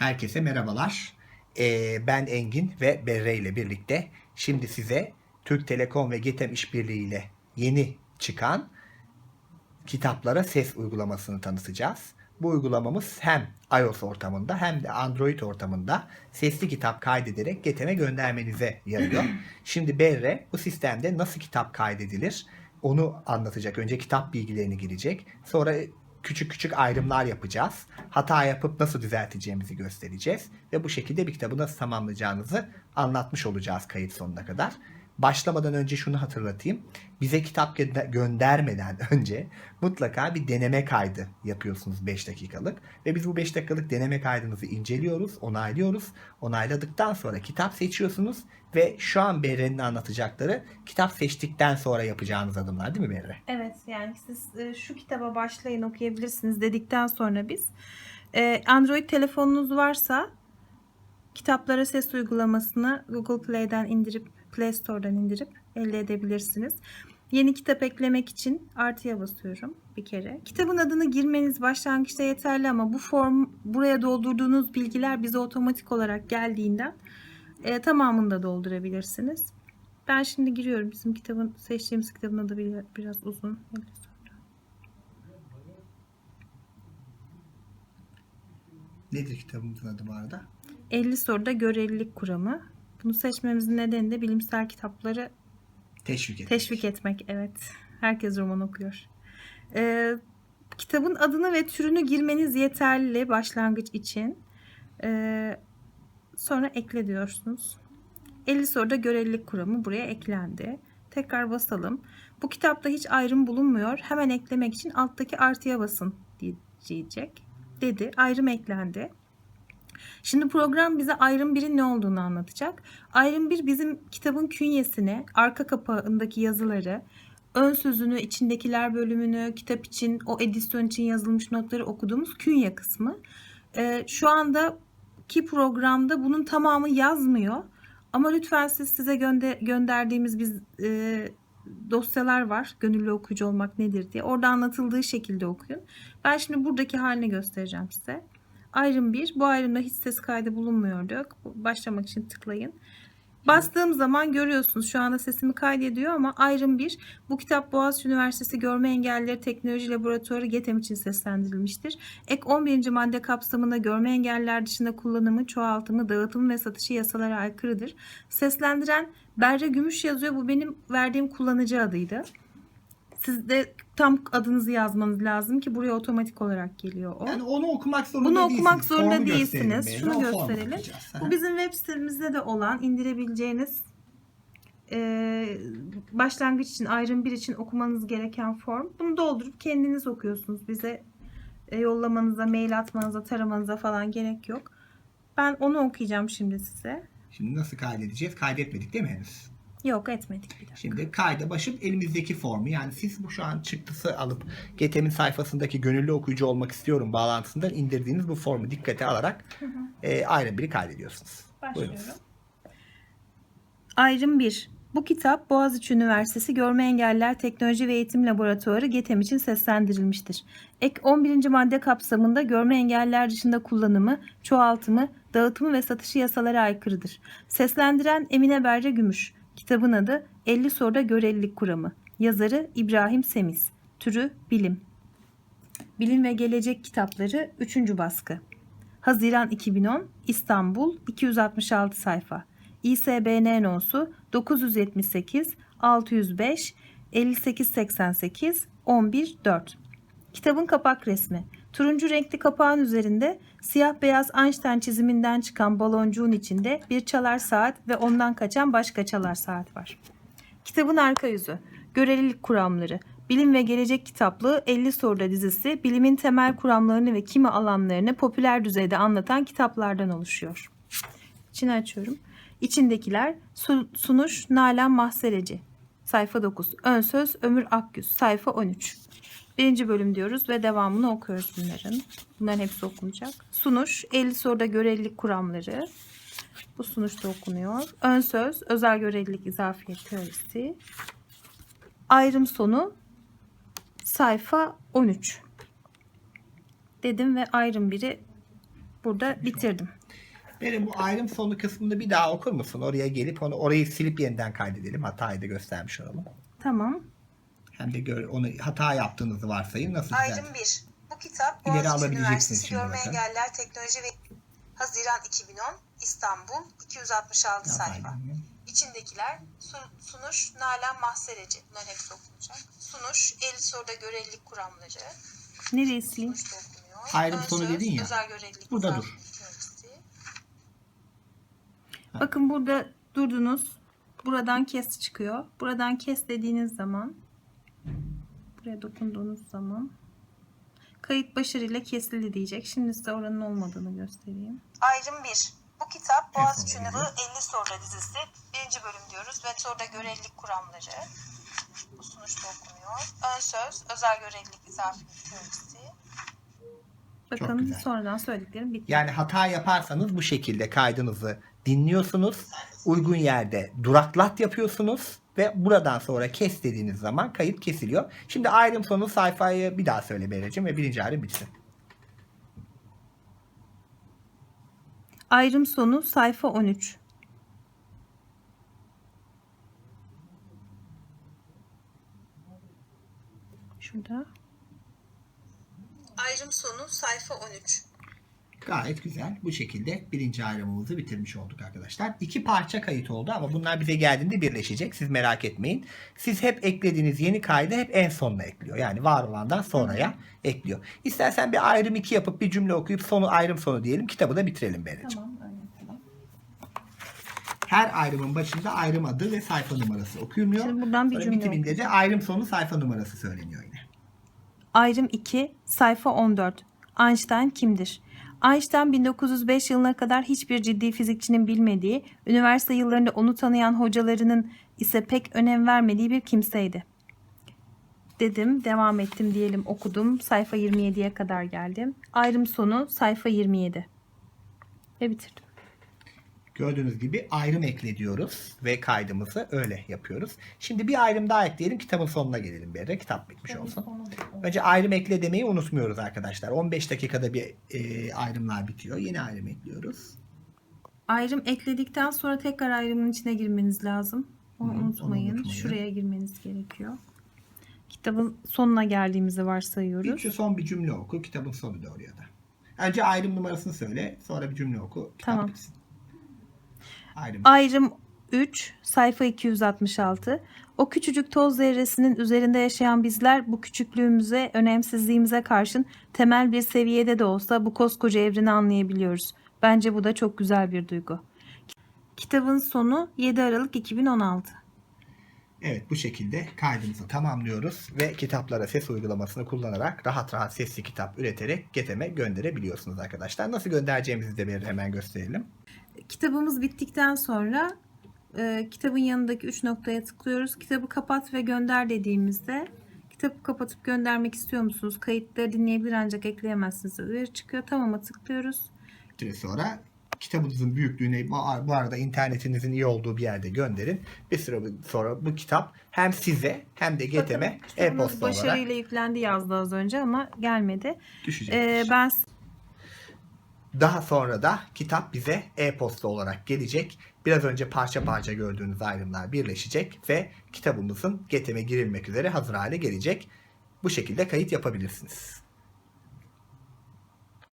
Herkese merhabalar. Ee, ben Engin ve Berre ile birlikte şimdi size Türk Telekom ve GETEM işbirliğiyle yeni çıkan kitaplara ses uygulamasını tanıtacağız. Bu uygulamamız hem iOS ortamında hem de Android ortamında sesli kitap kaydederek GETEM'e göndermenize yarıyor. Şimdi Berre bu sistemde nasıl kitap kaydedilir onu anlatacak. Önce kitap bilgilerini girecek. Sonra küçük küçük ayrımlar yapacağız. Hata yapıp nasıl düzelteceğimizi göstereceğiz. Ve bu şekilde bir kitabı nasıl tamamlayacağınızı anlatmış olacağız kayıt sonuna kadar. Başlamadan önce şunu hatırlatayım. Bize kitap gö- göndermeden önce mutlaka bir deneme kaydı yapıyorsunuz 5 dakikalık. Ve biz bu 5 dakikalık deneme kaydınızı inceliyoruz, onaylıyoruz. Onayladıktan sonra kitap seçiyorsunuz. Ve şu an Berre'nin anlatacakları kitap seçtikten sonra yapacağınız adımlar değil mi Berre? Evet yani siz e, şu kitaba başlayın okuyabilirsiniz dedikten sonra biz e, Android telefonunuz varsa kitaplara ses uygulamasını Google Play'den indirip Play Store'dan indirip elde edebilirsiniz. Yeni kitap eklemek için artıya basıyorum bir kere. Kitabın adını girmeniz başlangıçta yeterli ama bu form buraya doldurduğunuz bilgiler bize otomatik olarak geldiğinden e, tamamını da doldurabilirsiniz. Ben şimdi giriyorum. Bizim kitabın seçtiğimiz kitabın adı bir- biraz uzun. Nedir kitabımızın adı bu arada? 50 soruda görelilik kuramı. Bunu seçmemizin nedeni de bilimsel kitapları Teşvik etmek. teşvik etmek. Evet. Herkes roman okuyor. Ee, kitabın adını ve türünü girmeniz yeterli başlangıç için. Ee, sonra ekle diyorsunuz. 50 soruda görelilik kuramı buraya eklendi. Tekrar basalım. Bu kitapta hiç ayrım bulunmuyor. Hemen eklemek için alttaki artıya basın diyecek. Dedi. Ayrım eklendi. Şimdi program bize ayrım 1'in ne olduğunu anlatacak. Ayrım 1 bizim kitabın künyesini, arka kapağındaki yazıları, ön sözünü, içindekiler bölümünü, kitap için, o edisyon için yazılmış notları okuduğumuz künye kısmı. Ee, şu andaki programda bunun tamamı yazmıyor. Ama lütfen siz size gönde- gönderdiğimiz biz e, dosyalar var. Gönüllü okuyucu olmak nedir diye. Orada anlatıldığı şekilde okuyun. Ben şimdi buradaki halini göstereceğim size. Ayrım 1. Bu ayrımda hiç ses kaydı bulunmuyor diyor. Başlamak için tıklayın. Bastığım zaman görüyorsunuz şu anda sesimi kaydediyor ama ayrım 1. Bu kitap Boğaziçi Üniversitesi Görme Engellileri Teknoloji Laboratuvarı GETEM için seslendirilmiştir. Ek 11. madde kapsamında görme engelliler dışında kullanımı, çoğaltımı, dağıtımı ve satışı yasalara aykırıdır. Seslendiren Berre Gümüş yazıyor. Bu benim verdiğim kullanıcı adıydı. Siz de tam adınızı yazmanız lazım ki buraya otomatik olarak geliyor o. Yani onu okumak zorunda Bunu değilsiniz. okumak zorunda Formu değilsiniz. Berre, Şunu gösterelim. Bu bizim web sitemizde de olan indirebileceğiniz e, başlangıç için ayrım bir için okumanız gereken form. Bunu doldurup kendiniz okuyorsunuz. Bize e, yollamanıza, mail atmanıza, taramanıza falan gerek yok. Ben onu okuyacağım şimdi size. Şimdi nasıl kaydedeceğiz? Kaydetmedik değil mi henüz? Yok etmedik bir dakika. Şimdi kayda başıp elimizdeki formu yani siz bu şu an çıktısı alıp GTM'in sayfasındaki gönüllü okuyucu olmak istiyorum bağlantısından indirdiğiniz bu formu dikkate alarak e, ayrı biri kaydediyorsunuz. Başlıyorum. Buyurunuz. Ayrım 1. Bu kitap Boğaziçi Üniversitesi Görme Engelliler Teknoloji ve Eğitim Laboratuvarı GETEM için seslendirilmiştir. Ek 11. madde kapsamında görme engelliler dışında kullanımı, çoğaltımı, dağıtımı ve satışı yasalara aykırıdır. Seslendiren Emine Berce Gümüş. Kitabın adı 50 soruda görelilik kuramı. Yazarı İbrahim Semiz. Türü bilim. Bilim ve Gelecek kitapları 3. baskı. Haziran 2010 İstanbul 266 sayfa. ISBN nosu 978 605 5888 11 4. Kitabın kapak resmi. Turuncu renkli kapağın üzerinde siyah beyaz Einstein çiziminden çıkan baloncuğun içinde bir çalar saat ve ondan kaçan başka çalar saat var. Kitabın arka yüzü. Görelilik kuramları. Bilim ve Gelecek kitaplığı 50 soruda dizisi bilimin temel kuramlarını ve kimi alanlarını popüler düzeyde anlatan kitaplardan oluşuyor. İçini açıyorum. İçindekiler Su- Sunuş Nalan Mahsereci. Sayfa 9. Ön söz Ömür Akgüz. Sayfa 13. Birinci bölüm diyoruz ve devamını okuyoruz bunların. Bunların hepsi okunacak. Sunuş 50 soruda görelilik kuramları. Bu sunuşta okunuyor. Ön söz özel görelilik izafiyet teorisi. Ayrım sonu sayfa 13. Dedim ve ayrım biri burada bitirdim. Benim bu ayrım sonu kısmını bir daha okur musun? Oraya gelip onu orayı silip yeniden kaydedelim. Hatayı da göstermiş olalım. Tamam. Hem de gör, onu hata yaptığınızı varsayın. Nasıl güzel. Ayrım 1. Bu kitap Boğaziçi Üniversitesi Görme bakın. Engelliler Teknoloji ve Haziran 2010 İstanbul 266 sayfa. Yapayım. İçindekiler sun- sunuş Nalan Mahsereci. Bunların hepsi okunacak. Sunuş 50 soruda görelilik kuramları. Okunuyor. Ayrım sonu dedin ya. Özel görelilik Burada dur. Bakın burada durdunuz. Buradan kes çıkıyor. Buradan kes dediğiniz zaman buraya dokunduğunuz zaman kayıt başarıyla kesildi diyecek. Şimdi size oranın olmadığını göstereyim. Ayrım 1. Bu kitap Boğaziçi Üniversitesi 50 soruda dizisi. Birinci bölüm diyoruz. Metroda görelilik kuramları. Bu sonuçta okunuyor. Ön söz, özel görelilik zarf teorisi. Bakın sonradan söylediklerim bitti. Yani hata yaparsanız bu şekilde kaydınızı dinliyorsunuz. Uygun yerde duraklat yapıyorsunuz ve buradan sonra kes dediğiniz zaman kayıt kesiliyor. Şimdi ayrım sonu sayfayı bir daha söyle Beracığım ve birinci ayrım bitsin. Ayrım sonu sayfa 13. Şurada. Ayrım sonu sayfa 13. Gayet güzel. Bu şekilde birinci ayrımımızı bitirmiş olduk arkadaşlar. İki parça kayıt oldu ama bunlar bize geldiğinde birleşecek. Siz merak etmeyin. Siz hep eklediğiniz yeni kaydı hep en sonuna ekliyor. Yani var olandan sonraya ekliyor. İstersen bir ayrım iki yapıp bir cümle okuyup sonu ayrım sonu diyelim. Kitabı da bitirelim Beracığım. Tamam. Her ayrımın başında ayrım adı ve sayfa numarası okunuyor. Şimdi buradan bir Sonra cümle bitiminde de ayrım sonu sayfa numarası söyleniyor yine. Ayrım 2, sayfa 14. Einstein kimdir? Einstein 1905 yılına kadar hiçbir ciddi fizikçinin bilmediği, üniversite yıllarında onu tanıyan hocalarının ise pek önem vermediği bir kimseydi. Dedim, devam ettim diyelim okudum. Sayfa 27'ye kadar geldim. Ayrım sonu sayfa 27. Ve bitirdim. Gördüğünüz gibi ayrım ekle diyoruz ve kaydımızı öyle yapıyoruz. Şimdi bir ayrım daha ekleyelim kitabın sonuna gelelim bir yere. Kitap bitmiş olsun. Önce ayrım ekle demeyi unutmuyoruz arkadaşlar. 15 dakikada bir e, ayrımlar bitiyor. Yeni ayrım ekliyoruz. Ayrım ekledikten sonra tekrar ayrımın içine girmeniz lazım. Onu Hı, onu unutmayın. unutmayın. Şuraya girmeniz gerekiyor. Kitabın sonuna geldiğimizi varsayıyoruz. Bir şu son bir cümle oku. Kitabın sonu da oraya da. Önce ayrım numarasını söyle. Sonra bir cümle oku. Kitap Tamam. bitsin. Ayrım. Ayrım 3, sayfa 266. O küçücük toz zerresinin üzerinde yaşayan bizler bu küçüklüğümüze, önemsizliğimize karşın temel bir seviyede de olsa bu koskoca evreni anlayabiliyoruz. Bence bu da çok güzel bir duygu. Kitabın sonu 7 Aralık 2016. Evet bu şekilde kaydımızı tamamlıyoruz ve kitaplara ses uygulamasını kullanarak rahat rahat sesli kitap üreterek Getem'e gönderebiliyorsunuz arkadaşlar. Nasıl göndereceğimizi de bir hemen gösterelim. Kitabımız bittikten sonra e, kitabın yanındaki 3 noktaya tıklıyoruz. Kitabı kapat ve gönder dediğimizde kitabı kapatıp göndermek istiyor musunuz? Kayıtları dinleyebilir ancak ekleyemezsiniz. Uyarı çıkıyor. Tamam'a tıklıyoruz. Sonra kitabınızın büyüklüğüne bu arada internetinizin iyi olduğu bir yerde gönderin. Bir süre sonra bu kitap hem size hem de kitabımız e-posta olarak başarıyla yüklendi yazdı az önce ama gelmedi. düşecek. E, ben Daha sonra da kitap bize e-posta olarak gelecek. Biraz önce parça parça gördüğünüz ayrımlar birleşecek ve kitabımızın Getem'e girilmek üzere hazır hale gelecek. Bu şekilde kayıt yapabilirsiniz.